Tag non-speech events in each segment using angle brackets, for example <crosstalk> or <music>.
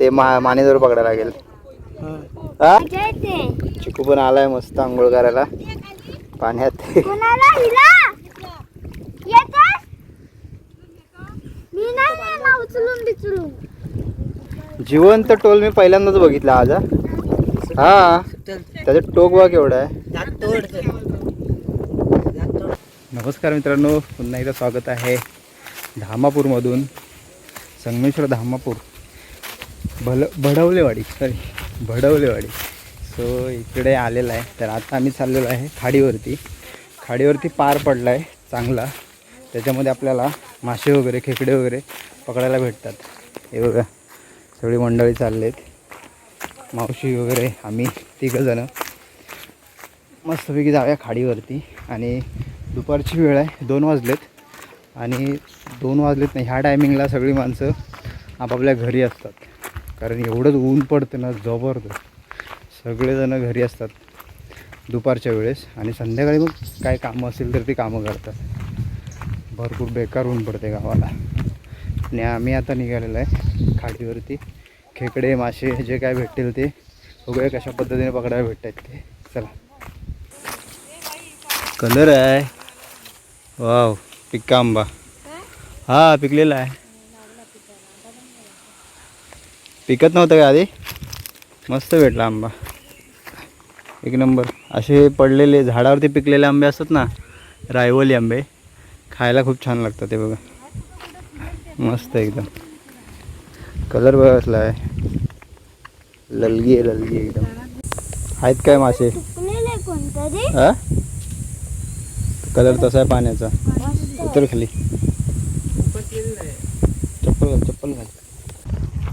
ते मा मानेजवळ पकडायला लागेल. हा? चिकू पण आलाय मस्त आंघोळ करायला. पाण्यात जिवंत टोल मी पहिल्यांदाच बघितला आज हा. हा. त्याचं टोक बघ केवढा आहे. नमस्कार मित्रांनो पुन्हा एकदा स्वागत आहे धामापूरमधून संगमेश्वर धामापूर. भल भडवलेवाडी सॉरी भडवलेवाडी. सो इकडे आलेला आहे. तर आता आम्ही चाललेलो आहे खाडीवरती. खाडीवरती पार पडला आहे चांगला. त्याच्यामध्ये आपल्याला मासे वगैरे खेकडे वगैरे पकडायला भेटतात. हे बघा सगळी मंडळी चाललेत. मावशी वगैरे आम्ही तिघंजणं मस्तपैकी जाऊया खाडीवरती. आणि दुपारची वेळ आहे दोन वाजलेत. आणि दोन वाजलेत नाही ह्या टायमिंगला सगळी माणसं आपापल्या घरी असतात. कारण एवढंच ऊन पडतं ना जबरदस्त. सगळेजणं घरी असतात दुपारच्या वेळेस आणि संध्याकाळी मग काय कामं असेल तर ती कामं करतात. भरपूर बेकार ऊन पडते गावाला. आणि आम्ही आता निघालेलो आहे खाडीवरती. खेकडे मासे जे काय भेटतील ते वगैरे कशा पद्धतीने पकडायला भेटतात ते. चला. कलर आहे. वाव पिक्का आंबा हा पिकलेला आहे. पिकत नव्हतं का आधी? मस्त भेटला आंबा. एक नंबर. असे पडलेले झाडावरती पिकलेले आंबे असतात ना रायवली आंबे खायला खूप छान लागतात ते बघा. मस्त एकदम. कलर बघा कसला आहे. ललगी आहे ललगी एकदम. आहेत काय मासे? हा? कलर तसा आहे पाण्याचा. उतर खाली.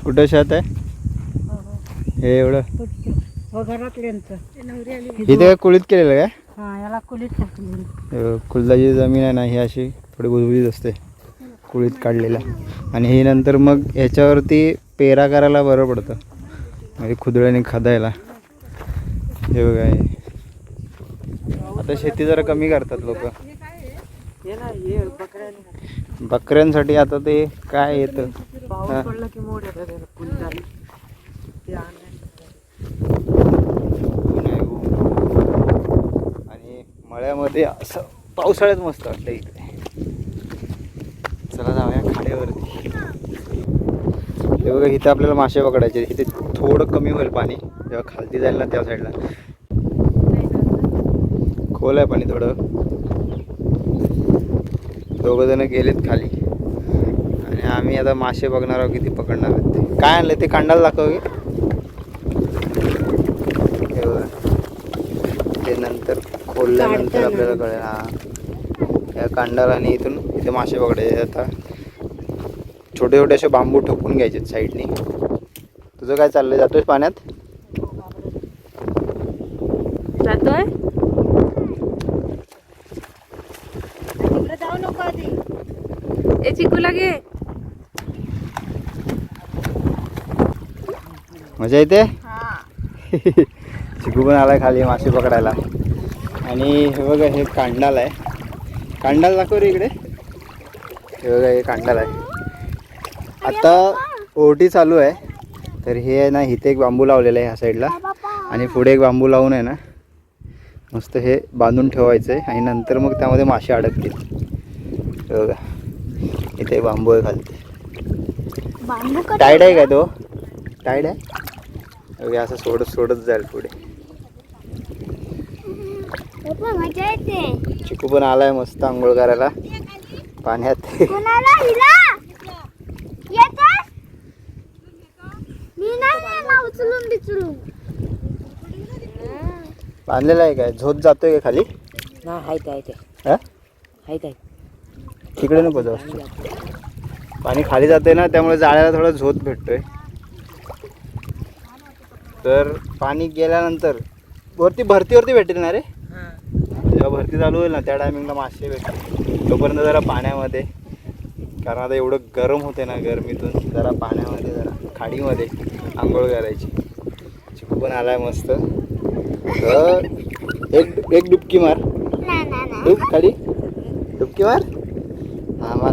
कुठं शेत आहे? हे एवढं. घरातल्यांचं इथे कुळीत केलेलं काय? हा याला कुलीत टाकली अं, कुलदाची जमीन आहे ना ही अशी थोडी गुजबुजीत असते. कुळीत काढलेला आणि हे नंतर मग ह्याच्यावरती पेरा करायला बरं पडतं. म्हणजे खुदड्याने खदायला. हे बघा हे. आता शेती जरा कमी करतात लोक. हे हे बकऱ्यांसाठी आता ते काय येतं. पाऊस पडला की मोड. आणि मळ्यामध्ये असं पावसाळ्यात मस्त वाटतं इकडे. चला जाऊया खाड्यावरती. हे बघा इथं आपल्याला मासे पकडायचे इथे थोडं कमी होईल पाणी. जेव्हा खालती जाईल ना त्या साईडला. खोल आहे पाणी थोडं. दोघं जण गेलेत खाली. आणि आम्ही आता मासे बघणार आहोत किती पकडणार आहोत ते. काय आणलं ते कांडाला दाखव. ते नंतर खोलल्यानंतर आपल्याला कळेल. हा. या कांडाला आणि इथून इथे मासे पकडायचे. आता छोटे छोटे असे बांबू ठोकून घ्यायचे साईडनी. तुझं काय चाललंय? जातोय पाण्यात जातोय तिकडे जाऊ नको घे मजा येते? हा. <laughs> चिकू पण आलाय खाली मासे पकडायला. आणि हे बघा हे कांडाल आहे. कांडाल दाखव रे इकडे. हे बघा हे कांडाल आहे. आता ओटी चालू आहे. तर हे आहे ना इथे एक बांबू लावलेला आहे ह्या साईडला. आणि पुढे एक बांबू लावून आहे ना मस्त हे बांधून ठेवायचं आहे आणि नंतर मग त्यामध्ये मासे अडकतील. हे बघा. इथे बांबू आहे खालती. टाईड आहे का तो? टाईड आहे? अगे असं सोडत सोडत जाईल पुढे. पण मजा येते. चिकू पण आलाय मस्त आंघोळ करायला. पाण्यात. कोणाला हिला? येतेस मी नाही नेणार उचलून बिचलून? बांधलेला आहे काय? झोत जातोय का खाली? ना हाय काय ते. हा? हाय काय तिकडे नको जाऊ. पाणी खाली जाते ना त्यामुळे जाळ्याला थोडा झोत भेटतोय. तर पाणी गेल्यानंतर वरती भरतीवरती भेटेल ना रे? जेव्हा भरती चालू होईल ना त्या टायमिंगला मासे भेटतील. तोपर्यंत जरा पाण्यामध्ये कारण आता एवढं गरम होते ना गरमीतून जरा पाण्यामध्ये जरा खाडीमध्ये आंघोळ करायची. चिकू पण आलाय मस्त. तर एक एक डुबकी मार. डुब खाली. डुबकी मार. हा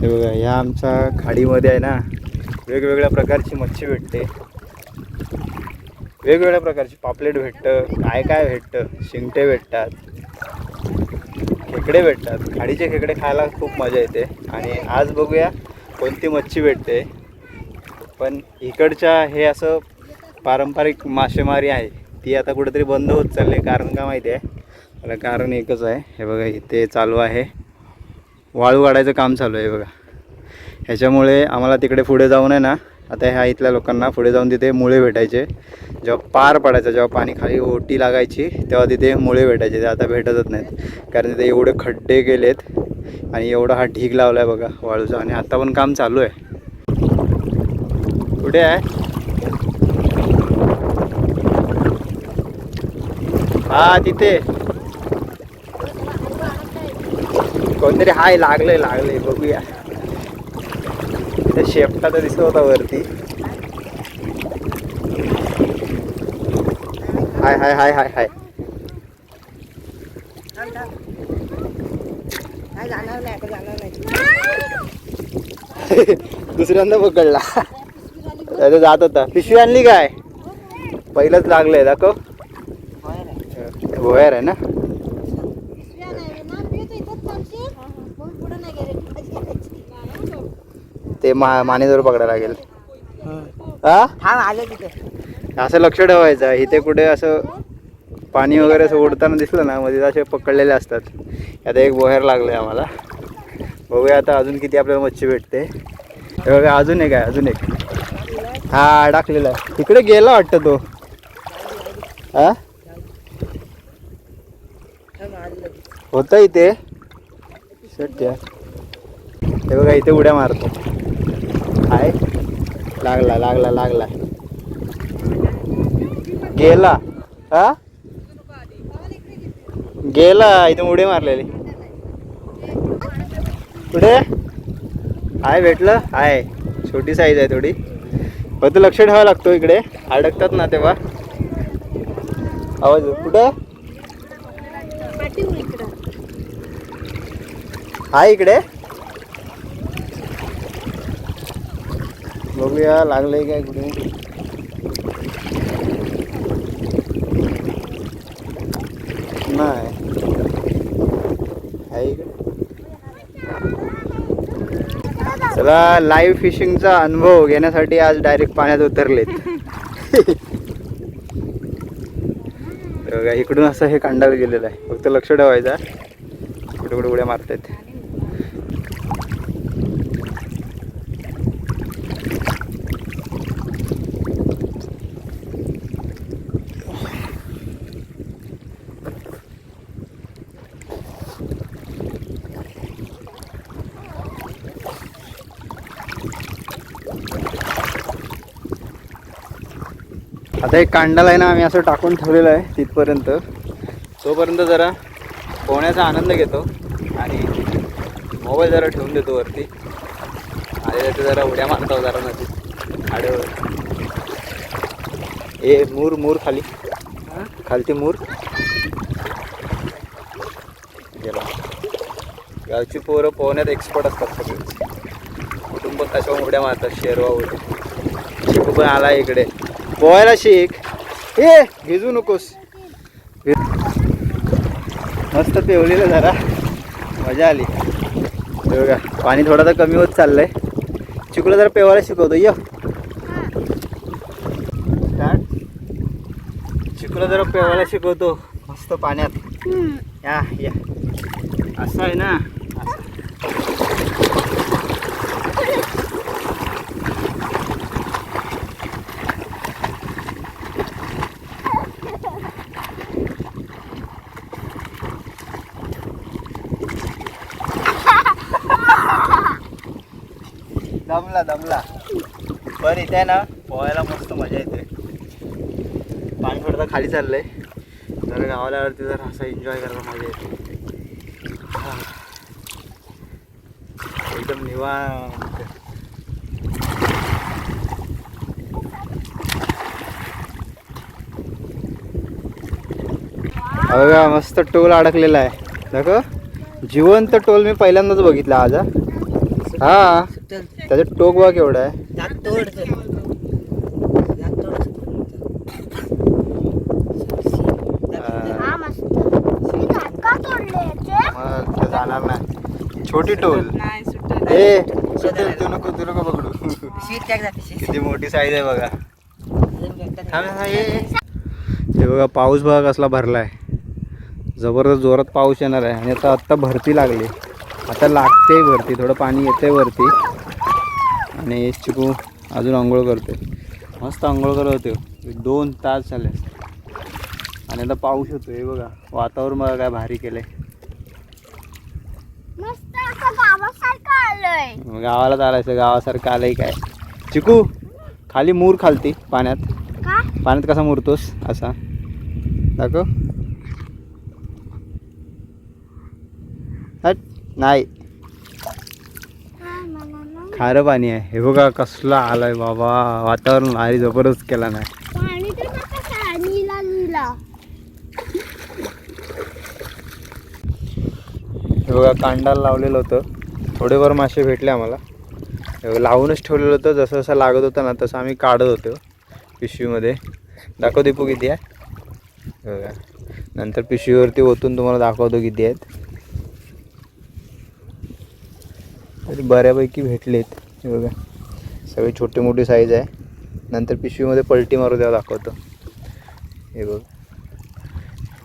हे बघा ह्या आमच्या खाडीमध्ये आहे ना वेगवेगळ्या प्रकारची मच्छी भेटते. वेगवेगळ्या प्रकारची पापलेट भेटतं काय काय भेटतं शिंगटे भेटतात खेकडे भेटतात. खाडीचे खेकडे खायला खूप मजा येते. आणि आज बघूया कोणती मच्छी भेटते. पण इकडच्या हे असं पारंपरिक मासेमारी आहे. ती आता कुठेतरी बंद होत चालली आहे. कारण का माहिती आहे? मला कारण एकच आहे. हे बघा इथे चालू आहे. वाळू वाढायचं काम चालू आहे बघा. ह्याच्यामुळे आम्हाला तिकडे पुढे जाऊन आहे ना आता ह्या इथल्या लोकांना पुढे जाऊन तिथे मुळे भेटायचे. जेव्हा पार पडायचं जेव्हा पाणी खाली ओटी लागायची तेव्हा तिथे मुळे भेटायचे. ते आता भेटतच नाहीत. कारण तिथे एवढे खड्डे गेलेत आणि एवढा हा ढीग लावला आहे बघा वाळूचा. आणि आता पण काम चालू आहे. कुठे आहे? हा तिथे. कोणतरी हाय लागलंय लागलंय बघूया. तिथे शेपटा तर दिसत होता वरती. हाय हाय हाय हाय हाय. <laughs> दुसऱ्यांदा पकडला. त्याचा <laughs> जात होता. पिशवी आणली काय? पहिलंच लागलंय दाखव. भोयर आहे ना? ते मा मानेजवर पकडायला लागेल. हा? तिथे असं लक्ष ठेवायचं. इथे कुठे असं पाणी वगैरे असं उडताना दिसलं ना मध्ये असे पकडलेले असतात. आता एक बोहेर लागलं आहे आम्हाला. बघूया आता अजून किती आपल्याला मच्छी भेटते. हे बघा अजून एक आहे अजून एक. हा अडकलेला आहे. तिकडे गेला वाटतं तो. हा? होतं इथे सत्य हे बघा इथे उड्या मारतो. आहे लागला लागला लागला. गेला. हा? गेला इथे उडी मारलेली. कुठे? आहे भेटलं? आहे छोटी साईज आहे थोडी. फक्त लक्ष ठेवावं लागतो इकडे. अडकतात ना तेव्हा. आवाज कुठं? आहे इकडे. बघूया लागले काय कुठे? नाही. आहे इकडे. चला लाईव्ह फिशिंगचा अनुभव घेण्यासाठी आज डायरेक्ट पाण्यात उतरलेत. इकडून असं हे कांडायला गेलेलं आहे. फक्त लक्ष ठेवायचा. कुठे कुठे उड्या मारतायत. आता एक कांडाला आहे ना आम्ही असं टाकून ठेवलेलं आहे तिथपर्यंत. तोपर्यंत जरा पोहण्याचा आनंद घेतो आणि मोबाईल जरा ठेवून देतो वरती. आणि त्याचं जरा उड्या मारतो जरा नदी आडेवर. ए मूर मूर खाली. खालती मूर. गेला. गावची पोरं पोहण्यात एक्सपर्ट असतात सगळे. कुटुंब कशा उड्या मारतात शेरवा उड्या शिकू पण आला इकडे. पोहायला शिक. हे भिजू नकोस. मस्त पेवलेलं जरा. मजा आली. बघा पाणी थोडं तर कमी होत चाललंय. चिकूला जरा पेवायला शिकवतो. य. स्टार्ट. चिकूला जरा पेवायला शिकवतो. मस्त पाण्यात. या या. असं आहे ना असं. दमला दमला. पण इथे आहे ना पोहायला मस्त मजा येते. पाणी थोडं खाली चाललंय. जरा गावाला जर जरा असं एन्जॉय करायला मजा येते. एकदम निवांत. अग बघा मस्त टोल अडकलेला आहे. दाखव जिवंत टोल मी पहिल्यांदाच बघितला आज हा. त्याचं टोक बघ केवढा आहे. हा. मस्त. मी तोडले याचे. मग ते जाणार नाही. छोटी टोल. नाही. ए सुटेल तू नको तू नको पकडू. किती मोठी साईज आहे बघा. थांब, थांब. हे बघा पाऊस बघा कसला भरलाय. जबरदस्त जोरात पाऊस येणार आहे. आणि आता आत्ता भरती लागली. आता लागते भरती. थोडं पाणी येते वरती. आणि चिकू अजून आंघोळ करते मस्त आंघोळ करत होते दोन तास झाले. आणि आता पाऊस होतो हे बघा. वातावरण बघा काय भारी केलंय. मस्त असं गावासारखं आलंय. काय? चिकू खाली मूर खालती पाण्यात. पाण्यात कसा मुरतोस? असा. दाखव. हट. नाही. खारं पाणी आहे. हे बघा कसला आलाय बाबा. वातावरण भारी जबरदस्त केला नाही. हे बघा कांडाला लावलेलं होतं. थोडेफार मासे भेटले आम्हाला. लावूनच ठेवलेलं होतं. जसं जसं लागत होतं ना तसं आम्ही काढत होतो. पिशवीमध्ये. दाखव दीपू किती आहे. हे बघा. नंतर पिशवीवरती ओतून तुम्हाला दाखवतो किती आहेत. तरी बऱ्यापैकी भेटलेत. हे बघा. सगळे छोटे मोठे साईज आहे. नंतर पिशवीमध्ये पलटी मारू द्यावं दाखवतो. हे बघ.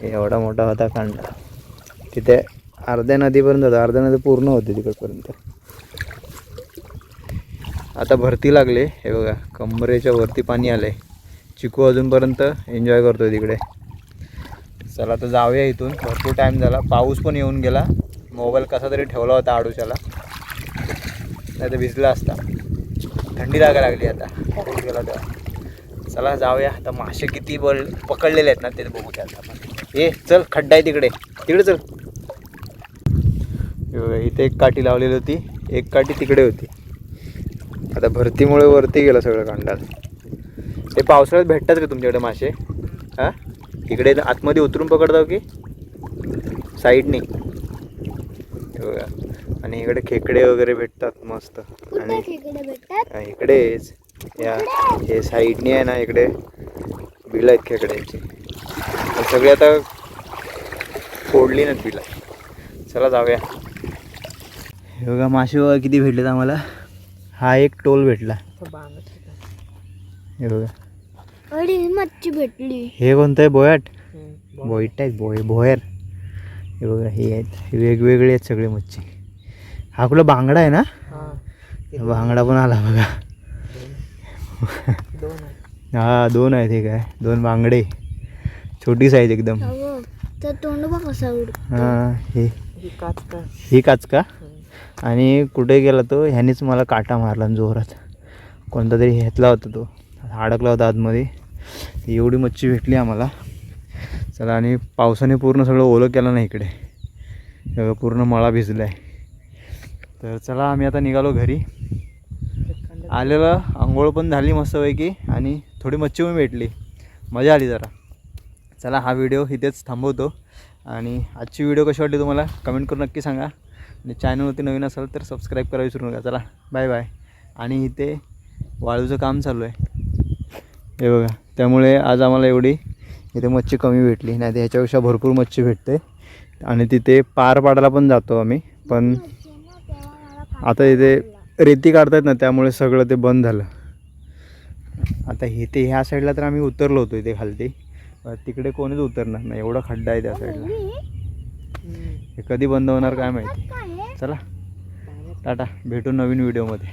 हे एवढा मोठा होता कांदा. तिथे अर्ध्या नदीपर्यंत होता. अर्ध्या नदी पूर्ण होते तिकडपर्यंत. आता भरती लागले. हे बघा. कमरेच्या वरती पाणी आले चिकू अजूनपर्यंत एन्जॉय करतो तिकडे. चला आता जाऊया इथून. भरपूर टाईम झाला. पाऊस पण येऊन गेला. मोबाईल कसा तरी ठेवला होता आडूशाला नाही तर भिजला असता. थंडी लागा लागली आता. पाऊस गेला तेव्हा. चला जाऊया. आता मासे किती बळ पकडलेले आहेत ना ते बघूया आता आपण. ए चल खड्डा आहे तिकडे. तिकडे चल. इथे एक काठी लावलेली होती. एक काठी तिकडे होती. आता भरतीमुळे वरती गेलं सगळं कांडाल ते पावसाळ्यात भेटतात का तुमच्याकडे मासे? हां? इकडे आतमध्ये उतरून पकडताव हो की? साईडने. बघा. आणि इकडे खेकडे वगैरे भेटतात मस्त. आणि खेकडे भेटतात? हा, इकडेच या हे साईडने आहे ना इकडे बिलं आहेत खेकड्यांची. सगळे आता फोडली नाहीत बिलं. चला जाऊया. हे बघा मासे बघा किती भेटलेत आम्हाला. हा एक टोल भेटला. हे बघा. अरे मच्छी भेटली. हे कोणतं आहे? बोयाट. बोईट आहेत बोय बोयर. हे बघा हे आहेत. वेगवेगळे आहेत सगळे मच्छी. हा कुठला बांगडा आहे ना? हा. बांगडा पण आला बघा. दोन आहे. हा दोन आहेत हे काय. दोन बांगडे. छोटी साईज एकदम. हा हे. ही काच का? ही काच का? हम्म. आणि कुठे गेला तो? ह्यानेच मला काटा मारला जोरात. कोणता तरी ह्यातला होता तो. अडकला होता आतमध्ये. एवढी मच्छी भेटली आम्हाला. चला आणि पावसाने पूर्ण सगळं ओलं केलं ना इकडे. सगळं पूर्ण मळा भिजला आहे तर चला आम्ही आता निघालो घरी. आलेलं आंघोळ पण झाली मस्तपैकी आणि थोडी मच्छी पण भेटली. मजा आली जरा. चला हा व्हिडिओ इथेच थांबवतो. आणि आजची व्हिडिओ कशी वाटली तुम्हाला? कमेंट करून नक्की सांगा. आणि चॅनलवरती नवीन असाल तर सबस्क्राईब करावी विसरू नका. चला बाय बाय आणि इथे वाळूचं काम चालू आहे. हे बघा त्यामुळे आज आम्हाला एवढी इथे मच्छी कमी भेटली. नाही तर ह्याच्यापेक्षा भरपूर मच्छी भेटते. आणि तिथे पार पाडायला पण जातो आम्ही. पण आता इथे रेती काढतायत ना त्यामुळे सगळं ते बंद झालं. आता हे ते ह्या साईडला तर आम्ही उतरलो होतो इथे खालती. तिकडे कोणीच उतरणार नाही एवढा खड्डा आहे त्या साईडला. हे कधी बंद होणार काय माहिती. चला टाटा भेटू नवीन व्हिडिओमध्ये.